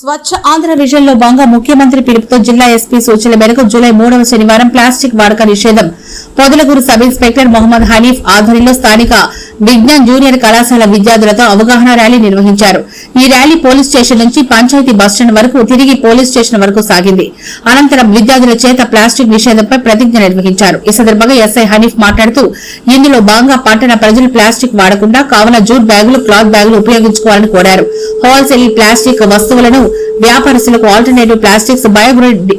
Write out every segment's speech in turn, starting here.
స్వచ్ఛ ఆంధ్ర విజన్లో భాగంగా ముఖ్యమంత్రి పిలుపుతో జిల్లా ఎస్పీ సూచనల మేరకు జూలై మూడవ శనివారం ప్లాస్టిక్ వాడక నిషేధం. పొదలగూరు సబ్ ఇన్స్పెక్టర్ మొహమ్మద్ హనీఫ్ ఆధ్వర్యంలో స్థానిక విజ్ఞాన్ జూనియర్ కళాశాల విద్యార్థులతో అవగాహన ర్యాలీ నిర్వహించారు. ఈ ర్యాలీ పోలీస్ స్టేషన్ నుంచి పంచాయతీ బస్టాండ్ వరకు తిరిగి పోలీస్ స్టేషన్ వరకు సాగింది. అనంతరం విద్యార్థుల చేత ప్లాస్టిక్ నిషేధంపై ప్రతిజ్ఞ నిర్వహించారు. ఈ సందర్భంగా ఎస్ఐ హనీఫ్ మాట్లాడుతూ ఇందులో భాగంగా పట్టణ ప్రజలు ప్లాస్టిక్ వాడకుండా కావున జూట్ బ్యాగులు క్లాత్ బ్యాగులు ఉపయోగించుకోవాలని కోరారు. హోల్సేల్ ప్లాస్టిక్ వస్తువులను వ్యాపారస్తులకు alternative plastics biograde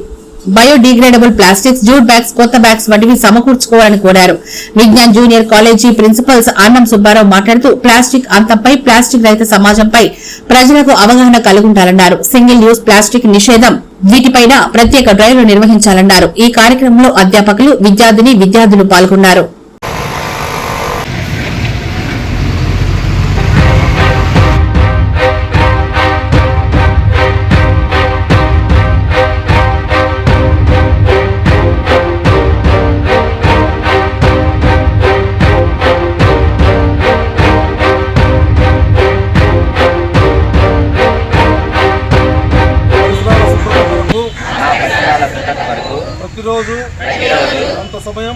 biodegradable plastics jute bags కొత్త బ్యాగ్స్ వంటివి సమకూర్చుకోవాలని కోరారు. విజ్ఞాన్ జూనియర్ కాలేజీ ప్రిన్సిపల్స్ అన్నం సుబ్బారావు మాట్లాడుతూ ప్లాస్టిక్ అంతంపై ప్లాస్టిక్ రహిత సమాజంపై ప్రజలకు అవగాహన కలుగుంటారన్నారు సింగిల్ యూజ్ ప్లాస్టిక్ నిషేధం వీటిపైన ప్రత్యేక డ్రైవ్లు నిర్వహించాలన్నారు. ఈ కార్యక్రమంలో అధ్యాపకులు విద్యార్థిని విద్యార్థులు పాల్గొన్నారు. ప్రతిరోజు కొంత సమయం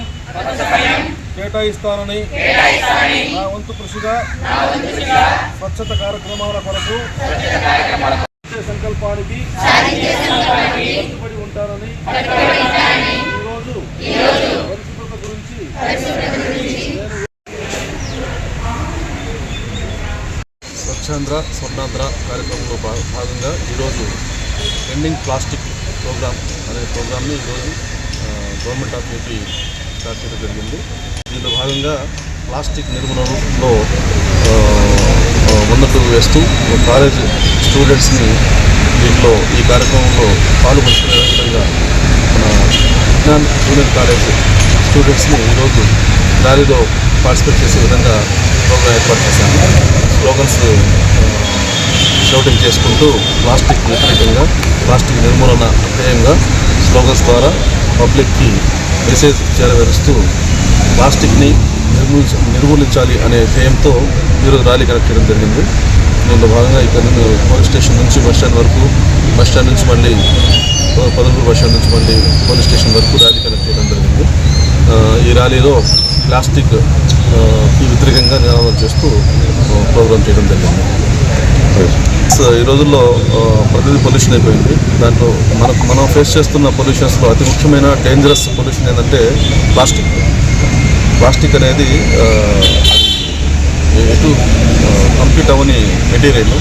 కేటాయిస్తానని నా వంతు కృషిగా స్వచ్ఛత కార్యక్రమాల కొరకు సంకల్పానికి కట్టుబడి ఉంటానని ఈరోజు పరిశుభ్రత గురించి నేను స్వచ్ఛాంధ్ర స్వర్ణాంధ్ర కార్యక్రమంలో భాగంగా ఈరోజు ఎండింగ్ ప్లాస్టిక్ ప్రోగ్రామ్ అనే ప్రోగ్రామ్ని ఈరోజు గవర్నమెంట్ ఆఫ్ ఏపీ స్టార్ట్ చేయడం జరిగింది. దీంట్లో భాగంగా ప్లాస్టిక్ నిర్మూలనలో ఆ, వేస్తూ కాలేజ్ స్టూడెంట్స్ని దీంట్లో ఈ కార్యక్రమంలో పాల్గొంటున్న విధంగా మన విజ్ఞాన్ జూనియర్ కాలేజ్ స్టూడెంట్స్ని ఈరోజు ర్యాలీలో పార్టిసిపేట్ చేసే విధంగా ప్రోగ్రాం ఏర్పాటు చేశాము స్లోగన్స్ షౌటింగ్ చేసుకుంటూ ప్లాస్టిక్ వ్యతిరేకంగా ప్లాస్టిక్ నిర్మూలన ధ్యేయంగా స్లోగన్స్ ద్వారా పబ్లిక్కి మెసేజ్ చేరవేరుస్తూ ప్లాస్టిక్ని నిర్మూలించ నిర్మూలించాలి అనే ధ్యేయంతో ఈరోజు ర్యాలీ కనెక్ట్ చేయడం జరిగింది. దీనిలో భాగంగా ఇక్కడ నుండి పోలీస్ స్టేషన్ నుంచి బస్ స్టాండ్ వరకు బస్ స్టాండ్ నుంచి మళ్ళీ పదమూడు బస్ స్టాండ్ నుంచి మళ్ళీ పోలీస్ స్టేషన్ వరకు ర్యాలీ కనెక్ట్ చేయడం జరిగింది. ఈ ర్యాలీలో ప్లాస్టిక్ వ్యతిరేకంగా నినాదాలు చేస్తూ ప్రోగ్రాం చేయడం జరిగింది. ఈ రోజుల్లో ప్రతిదీ పొల్యూషన్ అయిపోయింది. దాంట్లో మనకు మనం ఫేస్ చేస్తున్న పొల్యూషన్స్లో అతి ముఖ్యమైన డేంజరస్ పొల్యూషన్ ఏంటంటే ప్లాస్టిక్ ప్లాస్టిక్ అనేది ఎటు కంప్లీట్ అవ్వని మెటీరియల్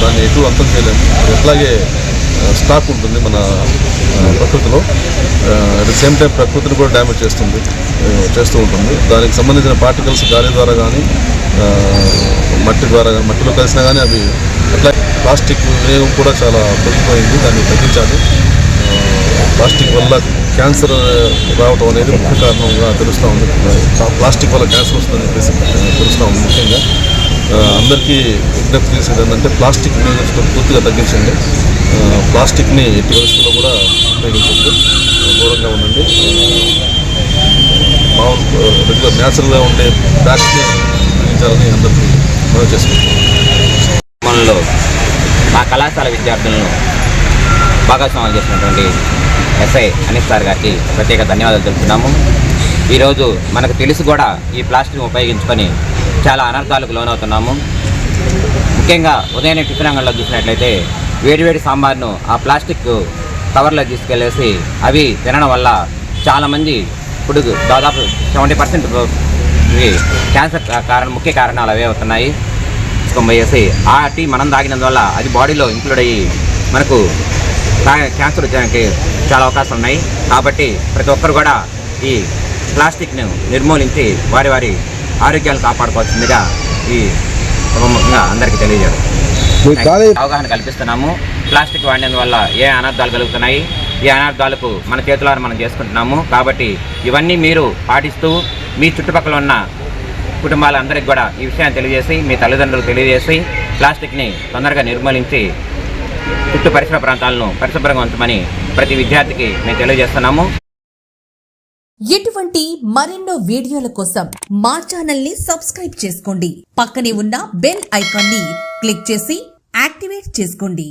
దాన్ని ఎటు అంతం చేయలేము. ఎట్లాగే స్టాక్ ఉంటుంది మన ప్రకృతిలో. అట్ ద సేమ్ టైం ప్రకృతిని కూడా డ్యామేజ్ చేస్తుంది చేస్తూ ఉంటుంది. దానికి సంబంధించిన పార్టికల్స్ గాలి ద్వారా కానీ మట్టి ద్వారా కానీ మట్టిలో కలిసినా కానీ అవి అట్లా ప్లాస్టిక్ వినియోగం కూడా చాలా పెరిగిపోయింది దాన్ని తగ్గించాలి. ప్లాస్టిక్ వల్ల క్యాన్సర్ రావడం అనేది ముఖ్య కారణంగా తెలుస్తూ ఉంది. ప్లాస్టిక్ వల్ల క్యాన్సర్ వస్తుందని చెప్పేసి తెలుస్తూ ఉంది ముఖ్యంగా. అందరికీ విజ్ఞప్తి చేసేది ఏంటంటే ప్లాస్టిక్ వినియోగించడం పూర్తిగా తగ్గించండి. ప్లాస్టిక్ని ఎట్టి పరిస్థితుల్లో కూడా ఉపయోగించద్దు. దూరంగా ఉండండి. మామూలు రెగ్యులర్ న్యాచురల్గా ఉండే ప్లాస్టిక్ని ఉపయోగించాలని అందరికీ మనం చేసుకుంటాం మనలో మా కళాశాల విద్యార్థులను భాగస్వామ్యం చేసినటువంటి ఎస్ఐ అనిల్ సార్ గారికి ప్రత్యేక ధన్యవాదాలు తెలుపుతున్నాము. ఈరోజు మనకు తెలిసి కూడా ఈ ప్లాస్టిక్ ఉపయోగించుకొని చాలా అనర్థాలకు లోనవుతున్నాము. ముఖ్యంగా ఉదయం టిఫిన్ అంగడిలో చూసినట్లయితే వేడివేడి సాంబార్ను ఆ ప్లాస్టిక్ కవర్లో తీసుకెళ్ళేసి అవి తినడం వల్ల చాలామంది ఇప్పుడు దాదాపు సెవెంటీ పర్సెంట్ క్యాన్సర్ కారణం ముఖ్య కారణాలు అవే అవుతున్నాయి. తొంభై వేసి ఆ టీ మనం తాగినందువల్ల అది బాడీలో ఇంక్లూడ్ అయ్యి మనకు క్యాన్సర్ వచ్చడానికి చాలా అవకాశాలు ఉన్నాయి. కాబట్టి ప్రతి ఒక్కరు కూడా ఈ ప్లాస్టిక్ను నిర్మూలించి వారి వారి ఆరోగ్యాలను కాపాడుకోవాల్సిందిగా ఈ సభముఖంగా అందరికీ తెలియజేయడం. అవగాహన కల్పిస్తున్నాము. ప్లాస్టిక్ వాడినందు వల్ల ఏ అనర్థాలు కలుగుతున్నాయి? ఈ అనర్థాలకు మన చేతులారా మనం చేసుకుంటున్నాము. కాబట్టి ఇవన్నీ మీరు పాటిస్తూ మీ చుట్టుపక్కల ఉన్న కుటుంబాలందరికీ కూడా ఈ విషయాన్ని తెలియజేసి మీ తల్లిదండ్రులు తెలియజేసి ప్లాస్టిక్ని తొందరగా నిర్మూలించి చుట్టూ పరిసర ప్రాంతాలను పరిశుభ్రంగా ఉంచమని ప్రతి విద్యార్థికి మేము తెలియజేస్తున్నాము. ఇటువంటి మరెన్నో వీడియోల కోసం మా ఛానల్ని సబ్స్క్రైబ్ చేసుకోండి. పక్కనే ఉన్న బెల్ ఐకాన్ని క్లిక్ చేసి యాక్టివేట్ చేసుకోండి.